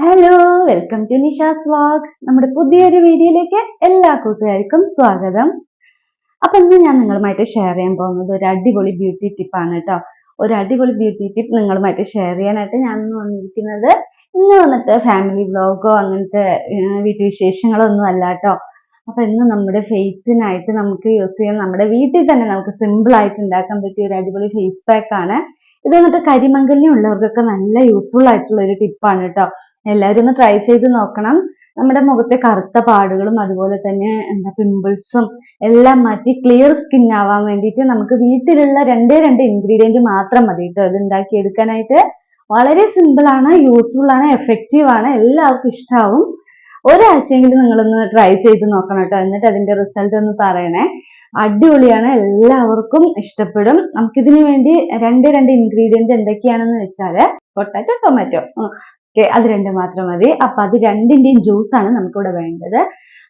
Hello welcome to Nisha's vlog നമ്മുടെ പുതിയൊരു വീഡിയോയിലേക്ക് എല്ലാ കൂട്ടുകാർക്കും സ്വാഗതം. അപ്പൊ ഇന്ന് ഞാൻ നിങ്ങളുമായിട്ട് ഷെയർ ചെയ്യാൻ പോകുന്നത് ഒരു അടിപൊളി ബ്യൂട്ടി ടിപ്പാണ് കേട്ടോ ഒരു അടിപൊളി ബ്യൂട്ടി ടിപ്പ് നിങ്ങളുമായിട്ട് ഷെയർ ചെയ്യാനായിട്ട് ഞാൻ ഇന്ന് വന്നിരിക്കുന്നത് ഇന്ന് വന്നിട്ട് ഫാമിലി വ്ളോഗോ അങ്ങനത്തെ വീട്ടു വീട്ടുവിശേഷങ്ങളോ ഒന്നും അല്ല കേട്ടോ അപ്പൊ ഇന്ന് നമ്മുടെ ഫേസിനായിട്ട് നമുക്ക് യൂസ് ചെയ്യാൻ നമ്മുടെ വീട്ടിൽ തന്നെ നമുക്ക് സിമ്പിൾ ആയിട്ട് ഉണ്ടാക്കാൻ പറ്റിയ ഒരു അടിപൊളി ഫേസ് പാക്ക് ആണ്. ഇത് വന്നിട്ട് ഉള്ളവർക്കൊക്കെ നല്ല യൂസ്ഫുൾ ആയിട്ടുള്ള ഒരു ടിപ്പാണ് കേട്ടോ എല്ലാവരും ഒന്ന് ട്രൈ ചെയ്ത് നോക്കണം. നമ്മുടെ മുഖത്തെ കറുത്ത പാടുകളും അതുപോലെ തന്നെ എന്താ പിമ്പിൾസും എല്ലാം മാറ്റി ക്ലിയർ സ്കിൻ ആവാൻ വേണ്ടിയിട്ട് നമുക്ക് വീട്ടിലുള്ള രണ്ടേ രണ്ട് ഇൻഗ്രീഡിയന്റ് മാത്രം മതി കേട്ടോ ഇത് ഉണ്ടാക്കി എടുക്കാനായിട്ട് വളരെ സിമ്പിൾ ആണ് യൂസ്ഫുൾ ആണ് എഫക്റ്റീവ് ആണ് എല്ലാവർക്കും ഇഷ്ടാവും. ഒരാഴ്ചയെങ്കിലും നിങ്ങളൊന്ന് ട്രൈ ചെയ്ത് നോക്കണം കേട്ടോ എന്നിട്ട് അതിന്റെ റിസൾട്ട് ഒന്ന് പറയണേ. അടിപൊളിയാണ് എല്ലാവർക്കും ഇഷ്ടപ്പെടും. നമുക്കിതിനു വേണ്ടി രണ്ട് രണ്ട് ഇൻഗ്രീഡിയന്റ് എന്തൊക്കെയാണെന്ന് വെച്ചാൽ പൊട്ടാറ്റോ ടൊമാറ്റോ ഓക്കെ അത് രണ്ടും മാത്രം മതി. അപ്പൊ അത് രണ്ടിന്റെയും ജ്യൂസ് ആണ് നമുക്കിവിടെ വേണ്ടത്.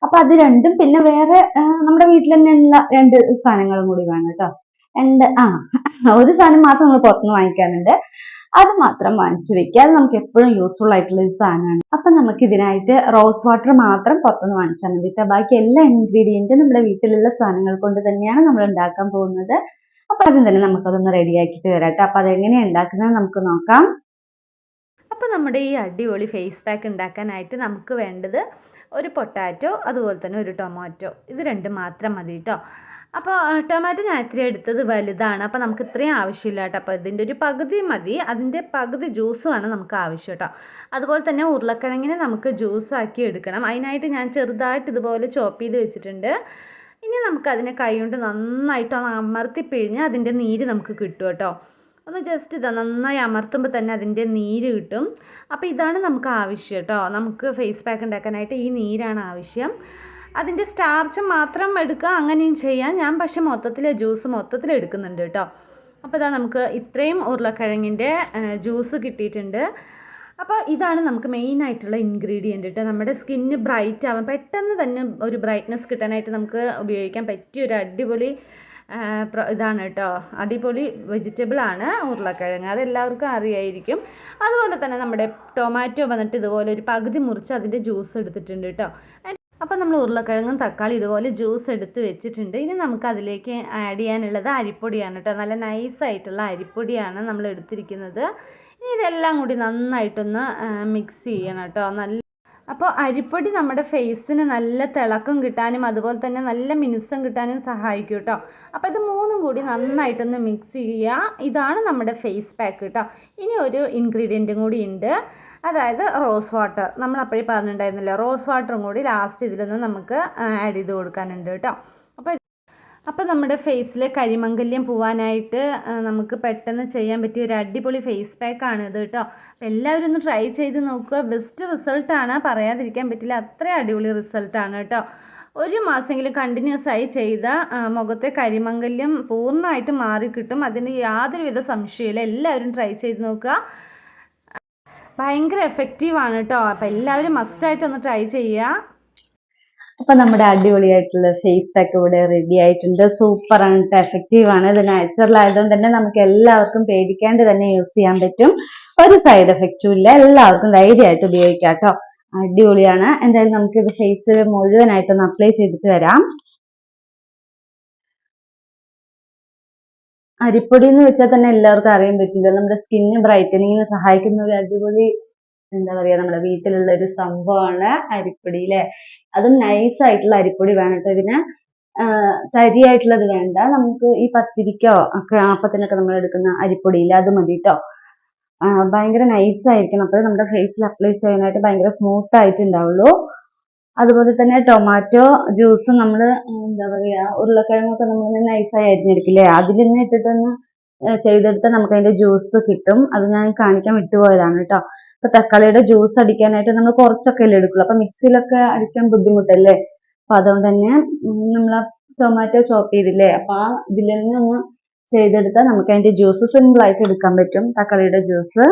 അപ്പൊ അത് രണ്ടും പിന്നെ വേറെ നമ്മുടെ വീട്ടിൽ തന്നെയുള്ള രണ്ട് സാധനങ്ങളും കൂടി വേണം കേട്ടോ. രണ്ട് ആ ഒരു സാധനം മാത്രം നമ്മൾ പുറത്തുനിന്ന് വാങ്ങിക്കാറുണ്ട്. അത് മാത്രം വാങ്ങിച്ചു വെക്കുക. അത് നമുക്ക് എപ്പോഴും യൂസ്ഫുൾ ആയിട്ടുള്ള ഒരു സാധനമാണ്. അപ്പൊ നമുക്ക് ഇതിനായിട്ട് റോസ് വാട്ടർ മാത്രം പുറത്തുനിന്ന് വാങ്ങിച്ചാൽ മതി. ബാക്കി എല്ലാ ഇൻഗ്രീഡിയന്റും നമ്മുടെ വീട്ടിലുള്ള സാധനങ്ങൾ കൊണ്ട് തന്നെയാണ് നമ്മൾ ഉണ്ടാക്കാൻ പോകുന്നത്. അപ്പൊ ആദ്യം തന്നെ നമുക്കതൊന്ന് റെഡിയാക്കിയിട്ട് വരാം കേട്ടോ. അപ്പൊ അതെങ്ങനെയാണ് ഉണ്ടാക്കുന്നത് നമുക്ക് നോക്കാം. അപ്പോൾ നമ്മുടെ ഈ അടിപൊളി ഫേസ് പാക്ക് ഉണ്ടാക്കാനായിട്ട് നമുക്ക് വേണ്ടത് ഒരു പൊട്ടാറ്റോ അതുപോലെ തന്നെ ഒരു ടൊമാറ്റോ. ഇത് രണ്ടും മാത്രം മതി കേട്ടോ അപ്പോൾ ടൊമാറ്റോ ഞാൻ ഇത്രയും എടുത്തത് വലുതാണ്. അപ്പോൾ നമുക്ക് ഇത്രയും ആവശ്യമില്ല കേട്ടോ അപ്പോൾ ഇതിന്റെ ഒരു പകുതി മതി. അതിന്റെ പകുതി ജ്യൂസുമാണ് നമുക്ക് ആവശ്യം കേട്ടോ അതുപോലെ തന്നെ ഉരുളക്കിഴങ്ങിനെ നമുക്ക് ജ്യൂസ് ആക്കി എടുക്കണം. അതിനായിട്ട് ഞാൻ ചെറുതായിട്ട് ഇതുപോലെ ചോപ്പ് ചെയ്ത് വെച്ചിട്ടുണ്ട്. ഇനി നമുക്കതിനെ കൈ കൊണ്ട് നന്നായിട്ട് അമർത്തി പിഴിഞ്ഞ് അതിന്റെ നീര് നമുക്ക് കിട്ടും കേട്ടോ ഒന്ന് ജസ്റ്റ് ഇതാ നന്നായി അമർത്തുമ്പോൾ തന്നെ അതിന്റെ നീര് കിട്ടും. അപ്പോൾ ഇതാണ് നമുക്ക് ആവശ്യം കേട്ടോ. നമുക്ക് ഫേസ് പാക്ക് ഉണ്ടാക്കാനായിട്ട് ഈ നീരാണ് ആവശ്യം. അതിന്റെ സ്റ്റാർച്ച് മാത്രം എടുക്കുക അങ്ങനെയും ചെയ്യാം. ഞാൻ പക്ഷേ മൊത്തത്തിൽ ജ്യൂസ് മൊത്തത്തിൽ എടുക്കുന്നുണ്ട് കേട്ടോ. അപ്പോൾ ഇതാ നമുക്ക് ഇത്രയും ഉരുളക്കിഴങ്ങിന്റെ ജ്യൂസ് കിട്ടിയിട്ടുണ്ട്. അപ്പോൾ ഇതാണ് നമുക്ക് മെയിൻ ആയിട്ടുള്ള ഇൻഗ്രീഡിയന്റ് കേട്ടോ. നമ്മുടെ സ്കിന്ന് ബ്രൈറ്റ് ആവാൻ പെട്ടെന്ന് തന്നെ ഒരു ബ്രൈറ്റ്നസ് കിട്ടാനായിട്ട് നമുക്ക് ഉപയോഗിക്കാൻ പറ്റിയ ഒരു അടിപൊളി ഇതാണ് കേട്ടോ അടിപൊളി വെജിറ്റബിൾ ആണ് ഉരുളക്കിഴങ്ങ്. അതെല്ലാവർക്കും അറിയായിരിക്കും. അതുപോലെ തന്നെ നമ്മുടെ ടൊമാറ്റോ വന്നിട്ട് ഇതുപോലെ ഒരു പകുതി മുറിച്ച് അതിന്റെ ജ്യൂസ് എടുത്തിട്ടുണ്ട് കേട്ടോ അപ്പം നമ്മൾ ഉരുളക്കിഴങ്ങും തക്കാളി ഇതുപോലെ ജ്യൂസ് എടുത്ത് വെച്ചിട്ടുണ്ട്. ഇനി നമുക്ക് അതിലേക്ക് ആഡ് ചെയ്യാനുള്ളത് അരിപ്പൊടിയാണ് കേട്ടോ നല്ല നൈസായിട്ടുള്ള അരിപ്പൊടിയാണ് നമ്മൾ എടുത്തിരിക്കുന്നത്. ഇനി ഇതെല്ലാം കൂടി നന്നായിട്ടൊന്ന് മിക്സ് ചെയ്യണം കേട്ടോ നല്ല അപ്പോൾ അരിപ്പൊടി നമ്മുടെ ഫേസിന് നല്ല തിളക്കം കിട്ടാനും അതുപോലെ തന്നെ നല്ല മിനുസം കിട്ടാനും സഹായിക്കും കേട്ടോ. അപ്പോൾ ഇത് മൂന്നും കൂടി നന്നായിട്ടൊന്ന് മിക്സ് ചെയ്യുക. ഇതാണ് നമ്മുടെ ഫേസ് പാക്ക് കേട്ടോ. ഇനി ഒരു ഇൻഗ്രീഡിയന്റും കൂടി ഉണ്ട്. അതായത് റോസ് വാട്ടർ നമ്മൾ അപ്പോഴേ പറഞ്ഞിട്ടുണ്ടായിരുന്നല്ലോ റോസ് വാട്ടറും കൂടി ലാസ്റ്റ് ഇതിലൊന്ന് നമുക്ക് ആഡ് ചെയ്ത് കൊടുക്കാനുണ്ട് കേട്ടോ. അപ്പോൾ നമ്മുടെ ഫേസിൽ കരിമംഗല്യം പോവാനായിട്ട് നമുക്ക് പെട്ടെന്ന് ചെയ്യാൻ പറ്റിയ ഒരു അടിപൊളി ഫേസ് പാക്കാണ് ഇത് കേട്ടോ. അപ്പോൾ എല്ലാവരും ഒന്ന് ട്രൈ ചെയ്ത് നോക്കുക. ബെസ്റ്റ് റിസൾട്ടാണ് പറയാതിരിക്കാൻ പറ്റില്ല. അത്രയും അടിപൊളി റിസൾട്ടാണ് കേട്ടോ. ഒരു മാസമെങ്കിലും കണ്ടിന്യൂസ് ആയി ചെയ്ത മുഖത്തെ കരിമംഗല്യം പൂർണമായിട്ട് മാറിക്കിട്ടും അതിന് യാതൊരുവിധ സംശയമില്ല എല്ലാവരും ട്രൈ ചെയ്ത് നോക്കുക. ഭയങ്കര എഫക്റ്റീവാണ് കേട്ടോ. അപ്പോൾ എല്ലാവരും മസ്റ്റായിട്ട് ഒന്ന് ട്രൈ ചെയ്യുക. അപ്പൊ നമ്മുടെ അടിപൊളിയായിട്ടുള്ള ഫേസ് പാക്ക് ഇവിടെ റെഡി ആയിട്ടുണ്ട്. സൂപ്പർ ആണ് എഫക്റ്റീവ് ആണ്. ഇത് നാച്ചുറൽ ആയതുകൊണ്ട് തന്നെ നമുക്ക് എല്ലാവർക്കും പേടിക്കാണ്ട് തന്നെ യൂസ് ചെയ്യാൻ പറ്റും. ഒരു സൈഡ് എഫക്റ്റും ഇല്ല. എല്ലാവർക്കും ധൈര്യമായിട്ട് ഉപയോഗിക്കാം കേട്ടോ. അടിപൊളിയാണ്. എന്തായാലും നമുക്ക് ഇത് മുഴുവനായിട്ട് ഒന്ന് അപ്ലൈ ചെയ്തിട്ട് വരാം. അരിപ്പൊടി എന്ന് വെച്ചാൽ തന്നെ എല്ലാവർക്കും അറിയാൻ പറ്റില്ല. നമ്മുടെ സ്കിന്ന് ബ്രൈറ്റനിങ്ങിന് സഹായിക്കുന്ന ഒരു അടിപൊളി എന്താ പറയാ നമ്മുടെ വീട്ടിലുള്ള ഒരു സംഭവമാണ് അരിപ്പൊടി ല്ലേ അത് നൈസ് ആയിട്ടുള്ള അരിപ്പൊടി വേണം കേട്ടോ ഇതിന്. തരിയായിട്ടുള്ളത് വേണ്ട. നമുക്ക് ഈ പത്തിരിക്കോ ഒക്കെ നമ്മൾ എടുക്കുന്ന അരിപ്പൊടിയില്ല അത് മതി കേട്ടോ. ഭയങ്കര നൈസ് ആയിരിക്കണം. അപ്പോഴേ നമ്മുടെ ഫേസിൽ അപ്ലൈ ചെയ്യാനായിട്ട് ഭയങ്കര സ്മൂത്ത് ആയിട്ട് ഉണ്ടാവുള്ളൂ അതുപോലെ തന്നെ ടൊമാറ്റോ ജ്യൂസ് നമ്മൾ എന്താ പറയാ ഉരുളക്കിഴങ്ങൊക്കെ നമ്മൾ നൈസായി അരിഞ്ഞെടുക്കില്ലേ? അതിൽ നിന്ന് ഇട്ടിട്ടൊന്ന് ചെയ്തെടുത്താൽ നമുക്ക് അതിന്റെ ജ്യൂസ് കിട്ടും. അത് ഞാൻ കാണിക്കാൻ വിട്ടുപോയതാണ് കേട്ടോ. ഇപ്പൊ തക്കാളിയുടെ ജ്യൂസ് അടിക്കാനായിട്ട് നമ്മൾ കുറച്ചൊക്കെ അല്ലേ എടുക്കുള്ളൂ. അപ്പൊ മിക്സിയിലൊക്കെ അടിക്കാൻ ബുദ്ധിമുട്ടല്ലേ? അപ്പൊ അതുകൊണ്ട് തന്നെ നമ്മൾ ടൊമാറ്റോ ചോപ്പ് ചെയ്തില്ലേ? അപ്പൊ ആ ഇതിൽ നിന്ന് ഒന്ന് ചെയ്തെടുത്താൽ നമുക്ക് അതിന്റെ ജ്യൂസ് സിമ്പിൾ ആയിട്ട് എടുക്കാൻ പറ്റും. തക്കാളിയുടെ ജ്യൂസ്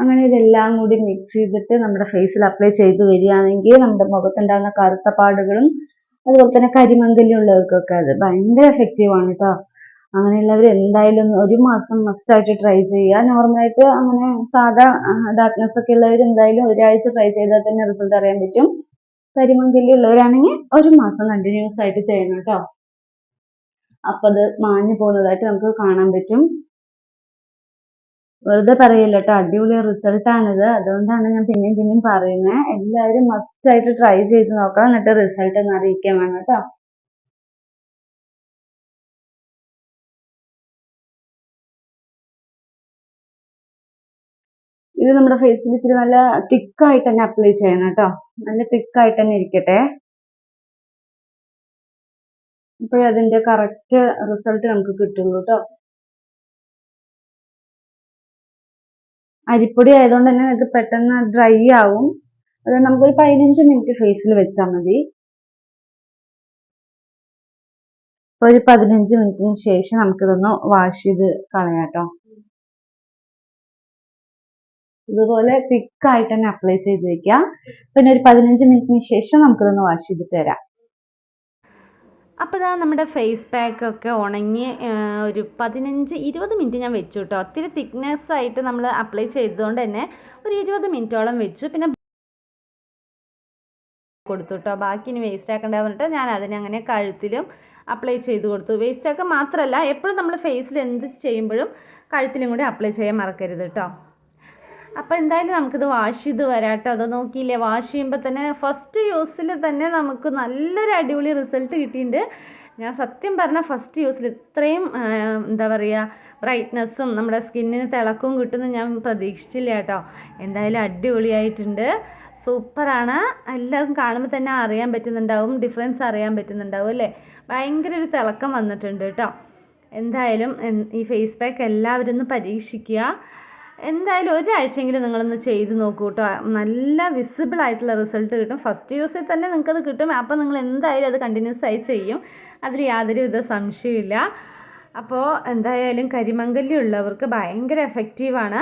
അങ്ങനെ ഇതെല്ലാം കൂടി മിക്സ് ചെയ്തിട്ട് നമ്മുടെ ഫേസിൽ അപ്ലൈ ചെയ്ത് വരികയാണെങ്കിൽ നമ്മുടെ മുഖത്തുണ്ടാകുന്ന കറുത്ത പാടുകളും അതുപോലെ തന്നെ കരിമങ്കല്യം ഉള്ളവർക്കൊക്കെ അത് ഭയങ്കര എഫക്റ്റീവ് ആണ് കേട്ടോ അങ്ങനെയുള്ളവർ എന്തായാലും ഒരു മാസം മസ്റ്റ് ആയിട്ട് ട്രൈ ചെയ്യുക. നോർമലായിട്ട് അങ്ങനെ സാധാ ഡാർക്ക്നെസ് ഒക്കെ ഉള്ളവർ എന്തായാലും ഒരാഴ്ച ട്രൈ ചെയ്താൽ തന്നെ റിസൾട്ട് അറിയാൻ പറ്റും. കരിമങ്കല്ലി ഉള്ളവരാണെങ്കിൽ ഒരു മാസം കണ്ടിന്യൂസ് ആയിട്ട് ചെയ്യണം കേട്ടോ. അപ്പൊ അത് മാഞ്ഞു പോകുന്നതായിട്ട് നമുക്ക് കാണാൻ പറ്റും. വെറുതെ പറയില്ല കേട്ടോ അടിപൊളി റിസൾട്ടാണിത് അതുകൊണ്ടാണ് ഞാൻ പിന്നെയും പിന്നെയും പറയുന്നത് എല്ലാവരും മസ്റ്റ് ആയിട്ട് ട്രൈ ചെയ്ത് നോക്കാം എന്നിട്ട് റിസൾട്ട് ഒന്ന് അറിയിക്കാൻ വേണം കേട്ടോ. ഇത് നമ്മുടെ ഫേസിൽ ഇത്തിരി നല്ല തിക്കായിട്ട് തന്നെ അപ്ലൈ ചെയ്യണം കേട്ടോ. നല്ല തിക്കായിട്ട് തന്നെ ഇരിക്കട്ടെ. അപ്പോഴേ അതിന്റെ കറക്റ്റ് റിസൾട്ട് നമുക്ക് കിട്ടുള്ളൂ കേട്ടോ. അരിപ്പൊടി ആയതുകൊണ്ട് തന്നെ ഇത് പെട്ടെന്ന് ഡ്രൈ ആവും. അത് നമുക്കൊരു പതിനഞ്ച് മിനിറ്റ് ഫേസിൽ വെച്ചാൽ മതി. ഒരു പതിനഞ്ച് മിനിറ്റിന് ശേഷം നമുക്കിതൊന്ന് വാഷ് ചെയ്ത് കളയാം കേട്ടോ. ഇതുപോലെ തിക്ക് ആയിട്ട് തന്നെ അപ്ലൈ ചെയ്ത് വെക്കാം പിന്നെ ഒരു പതിനഞ്ച് മിനിറ്റിന് ശേഷം നമുക്കിതൊന്ന് വാഷ് ചെയ്ത് തരാം. അപ്പോൾ ഇതാ നമ്മുടെ ഫേസ് പാക്ക് ഒക്കെ ഉണങ്ങി ഒരു പതിനഞ്ച് ഇരുപത് മിനിറ്റ് ഞാൻ വെച്ചു കേട്ടോ ഒത്തിരി തിക്നെസ് ആയിട്ട് നമ്മൾ അപ്ലൈ ചെയ്തതുകൊണ്ട് തന്നെ ഒരു ഇരുപത് മിനിറ്റോളം വെച്ചു. പിന്നെ കൊടുത്തു കേട്ടോ ബാക്കി ഇനി വേസ്റ്റ് ആക്കണ്ട പറഞ്ഞിട്ട് ഞാൻ അതിനെ അങ്ങനെ കഴുത്തിലും അപ്ലൈ ചെയ്ത് കൊടുത്തു. വേസ്റ്റ് ആക്കാൻ മാത്രമല്ല എപ്പോഴും നമ്മൾ ഫേസിൽ എന്ത് ചെയ്യുമ്പോഴും കഴുത്തിലും കൂടി അപ്ലൈ ചെയ്യാൻ മറക്കരുത് കേട്ടോ അപ്പോൾ എന്തായാലും നമുക്കിത് വാഷ് ചെയ്ത് വരാം കേട്ടോ അത് നോക്കിയില്ലേ വാഷ് ചെയ്യുമ്പോൾ തന്നെ ഫസ്റ്റ് യൂസിൽ തന്നെ നമുക്ക് നല്ലൊരു അടിപൊളി റിസൾട്ട് കിട്ടിയിട്ടുണ്ട്. ഞാൻ സത്യം പറഞ്ഞാൽ ഫസ്റ്റ് യൂസിൽ ഇത്രയും എന്താ പറയുക ബ്രൈറ്റ്നസ്സും നമ്മുടെ സ്കിന്നിന് തിളക്കവും കിട്ടുമെന്ന് ഞാൻ പ്രതീക്ഷിച്ചില്ല കേട്ടോ. എന്തായാലും അടിപൊളിയായിട്ടുണ്ട്. സൂപ്പറാണ്. എല്ലാം കാണുമ്പോൾ തന്നെ അറിയാൻ പറ്റുന്നുണ്ടാവും ഡിഫറൻസ് അറിയാൻ പറ്റുന്നുണ്ടാവും അല്ലേ? ഭയങ്കര ഒരു തിളക്കം വന്നിട്ടുണ്ട് കേട്ടോ. എന്തായാലും ഈ ഫേസ് പാക്ക് എല്ലാവരും ഒന്ന് പരീക്ഷിക്കുക. എന്തായാലും ഒരാഴ്ചയെങ്കിലും നിങ്ങളൊന്ന് ചെയ്ത് നോക്കൂ കേട്ടോ നല്ല വിസിബിൾ ആയിട്ടുള്ള റിസൾട്ട് കിട്ടും. ഫസ്റ്റ് യൂസിൽ തന്നെ നിങ്ങൾക്കത് കിട്ടും. അപ്പോൾ നിങ്ങൾ എന്തായാലും അത് കണ്ടിന്യൂസ് ആയി ചെയ്യും. അതിൽ യാതൊരു വിധ സംശയമില്ല അപ്പോൾ എന്തായാലും കരിമംഗല്യം ഉള്ളവർക്ക് ഭയങ്കര എഫക്റ്റീവാണ്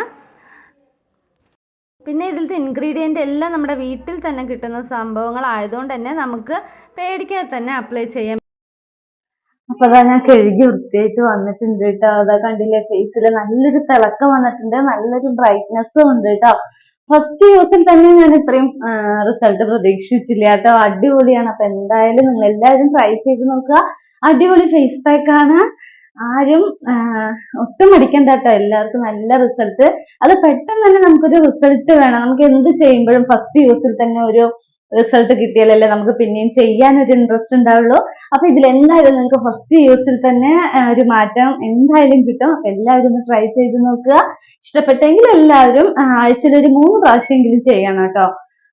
പിന്നെ ഇതിലത്തെ ഇൻഗ്രീഡിയന്റ് എല്ലാം നമ്മുടെ വീട്ടിൽ തന്നെ കിട്ടുന്ന സംഭവങ്ങളായതുകൊണ്ട് തന്നെ നമുക്ക് പേടിക്കാതെ തന്നെ അപ്ലൈ ചെയ്യാം. അപ്പൊ അതാ ഞാൻ കഴുകി വൃത്തിയായിട്ട് വന്നിട്ടുണ്ട് കേട്ടോ. അതാ കണ്ടില്ലേ ഫേസിൽ നല്ലൊരു തിളക്കം വന്നിട്ടുണ്ട് നല്ലൊരു ബ്രൈറ്റ്നെസ്സും ഉണ്ട് കേട്ടോ. ഫസ്റ്റ് യൂസിൽ തന്നെ ഞാൻ ഇത്രയും റിസൾട്ട് പ്രതീക്ഷിച്ചില്ല കേട്ടോ. അടിപൊളിയാണ്. അപ്പൊ എന്തായാലും നിങ്ങൾ എല്ലാവരും ട്രൈ ചെയ്ത് നോക്കുക. അടിപൊളി ഫേസ് പാക്ക് ആണ്. ആരും ഒട്ടും മടിക്കണ്ട കേട്ടോ. എല്ലാവർക്കും നല്ല റിസൾട്ട് അത് പെട്ടെന്ന് തന്നെ നമുക്കൊരു റിസൾട്ട് വേണം. നമുക്ക് എന്ത് ചെയ്യുമ്പോഴും ഫസ്റ്റ് യൂസിൽ തന്നെ ഒരു റിസൾട്ട് കിട്ടിയാലല്ലേ നമുക്ക് പിന്നെയും ചെയ്യാൻ ഒരു ഇൻട്രസ്റ്റ് ഉണ്ടാവുള്ളൂ. അപ്പൊ ഇതിൽ എന്തായാലും നിങ്ങൾക്ക് ഫസ്റ്റ് യൂസിൽ തന്നെ ഒരു മാറ്റം എന്തായാലും കിട്ടും. എല്ലാവരും ഒന്ന് ട്രൈ ചെയ്ത് നോക്കുക. ഇഷ്ടപ്പെട്ടെങ്കിൽ എല്ലാവരും ആഴ്ചയിൽ ഒരു മൂന്ന് പ്രാവശ്യമെങ്കിലും ചെയ്യണം കേട്ടോ.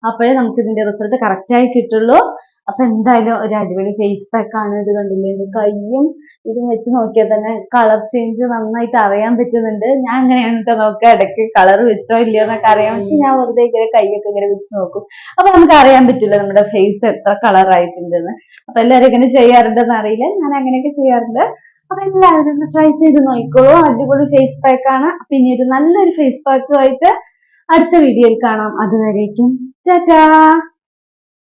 അപ്പോഴേ നമുക്ക് ഇതിന്റെ റിസൾട്ട് കറക്റ്റ് ആയി കിട്ടുള്ളൂ. അപ്പൊ എന്തായാലും ഒരു അടിപൊളി ഫേസ് പാക്ക് ആണ് ഇത് കണ്ടില്ലേ? കയ്യും ഇതും വെച്ച് നോക്കിയാൽ തന്നെ കളർ ചേഞ്ച് നന്നായിട്ട് അറിയാൻ പറ്റുന്നുണ്ട്. ഞാൻ അങ്ങനെയാണ് കേട്ടോ നോക്കുക. ഇടയ്ക്ക് കളർ വെച്ചോ ഇല്ലയോ എന്നൊക്കെ അറിയാൻ പറ്റും. ഞാൻ വെറുതെ ഇങ്ങനെ കൈയൊക്കെ ഇങ്ങനെ വെച്ച് നോക്കും. അപ്പൊ നമുക്ക് അറിയാൻ പറ്റില്ല നമ്മുടെ ഫേസ് എത്ര കളർ ആയിട്ടുണ്ടെന്ന്. അപ്പൊ എല്ലാവരും ഇങ്ങനെ ചെയ്യാറുണ്ടെന്ന് അറിയില്ല. ഞാൻ അങ്ങനെയൊക്കെ ചെയ്യാറുണ്ട്. അപ്പൊ എല്ലാവരും ട്രൈ ചെയ്ത് നോക്കിക്കോളൂ. അടിപൊളി ഫേസ് പാക്ക് ആണ്. അപ്പൊ ഇനി ഒരു നല്ലൊരു ഫേസ് പാക്കുമായിട്ട് അടുത്ത വീഡിയോയിൽ കാണാം. അതുവരേക്കും ടാറ്റാ!